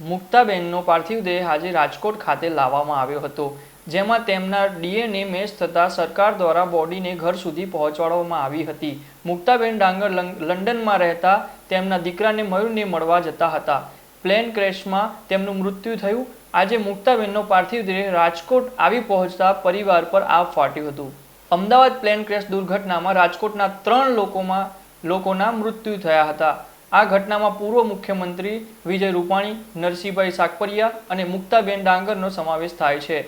મુક્તાબેનનો પાર્થિવ દેહ આજે રાજકોટ ખાતે લાવવામાં આવ્યો હતો, જેમાં તેમના ડીએનએ મેચ થતાં સરકાર દ્વારા બોડીને ઘર સુધી પહોંચાડવામાં આવી હતી. મુક્તાબેન ડાંગર લંડનમાં રહેતા, તેમના દીકરાને મયુરને મળવા જતા હતા. પ્લેન ક્રેશમાં તેમનું મૃત્યુ થયું. આજે મુક્તાબેનનો પાર્થિવ દેહ રાજકોટ આવી પહોંચતા પરિવાર પર આવ ફાટ્યું હતું. અમદાવાદ પ્લેન ક્રેશ દુર્ઘટનામાં રાજકોટના ત્રણ લોકોમાં, લોકોના મૃત્યુ થયા હતા. આ ઘટનામાં પૂર્વ મુખ્યમંત્રી વિજય રૂપાણી, નરસિંહભાઈ સાકપરિયા અને મુક્તાબેન ડાંગરનો સમાવેશ થાય છે.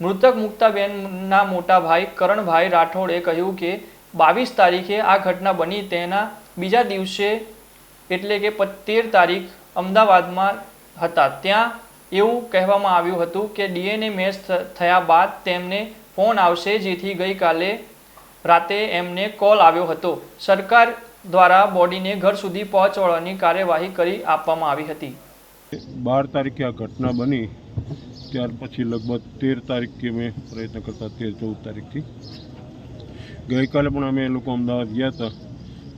મૃતક મુક્તાબેનના મોટા ભાઈ કરણભાઈ રાઠોડે કહ્યું કે, બાવીસ તારીખે આ ઘટના બની તેના બીજા દિવસે એટલે કે તેર તારીખ અમદાવાદમાં હતા. ત્યાં એવું કહેવામાં આવ્યું હતું કે, ડીએનએ મેચ થયા બાદ તેમને ફોન આવશે, જેથી ગઈકાલે રાતે એમને કોલ આવ્યો હતો. સરકાર દ્વારા બોડીને ઘર સુધી પહોંચાડવાની કાર્યવાહી કરી આપવામાં આવી હતી. બાર તારીખે આ ઘટના બની, ત્યાર પછી લગભગ તેર તારીખથી અમે પ્રયત્ન કરતા તેર ચૌદ તારીખથી. ગઈકાલે પણ અમે લોકો અમદાવાદ ગયા હતા.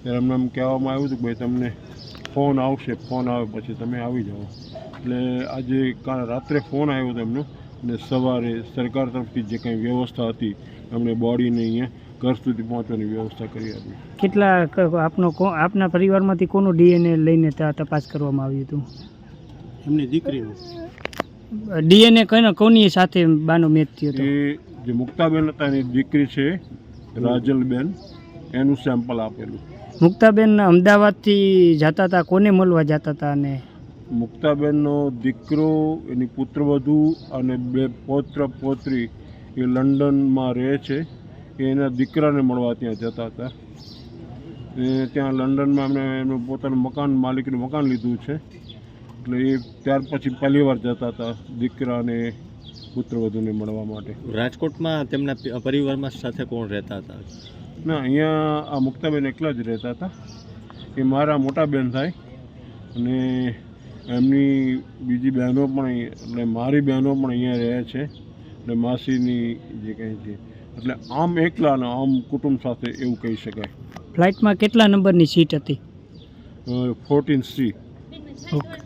ત્યારે અમને એમ કહેવામાં આવ્યું હતું કે ભાઈ તમને ફોન આવશે, ફોન આવે પછી તમે આવી જાઓ. એટલે આજે રાત્રે ફોન આવ્યો હતો એમનો. અને સવારે સરકાર તરફથી જે કંઈ વ્યવસ્થા હતી એમણે બોડીને અહીંયા ઘર સુધી પહોંચવાની વ્યવસ્થા કરી આપી. કેટલા આપનો કો- આપના પરિવારમાંથી કોનું ડીએનએ લઈને ત્યાં તપાસ કરવામાં આવ્યું હતું? એમની દીકરીનું. ડીએનએ કઈ કોની સાથે બાનો મેચ થયો હતો? એ જે મુક્તાબેન હતા એની દીકરી છે રાજલબેન એનું સેમ્પલ આપેલું. મુક્તાબેન અમદાવાદથી જતા હતા કોને મળવા જતા હતા અને મુક્તાબેનનો દીકરો એની પુત્રવધુ અને બે પૌત્ર પૌત્રી એ લંડનમાં રહે છે. એના દીકરાને મળવા ત્યાં જતા હતા. એ ત્યાં લંડનમાં એમણે એમનું પોતાનું મકાન માલિકનું મકાન લીધું છે. એટલે એ ત્યાર પછી પહેલી વાર જતા હતા દીકરાને પુત્રવધુને મળવા માટે. રાજકોટમાં તેમના પરિવારમાં સાથે કોણ રહેતા હતા? ના અહીંયા આ મુક્તાબેન એકલા જ રહેતા હતા. એ મારા મોટા બેન થાય અને એમની બીજી બહેનો પણ એટલે મારી બહેનો પણ અહીંયા રહે છે. એટલે માસીની જે કંઈ છે. એટલે આમ એકલા અને આમ કુટુંબ સાથે એવું કહી શકાય. ફ્લાઇટમાં કેટલા નંબરની સીટ હતી? Fourteen C okay.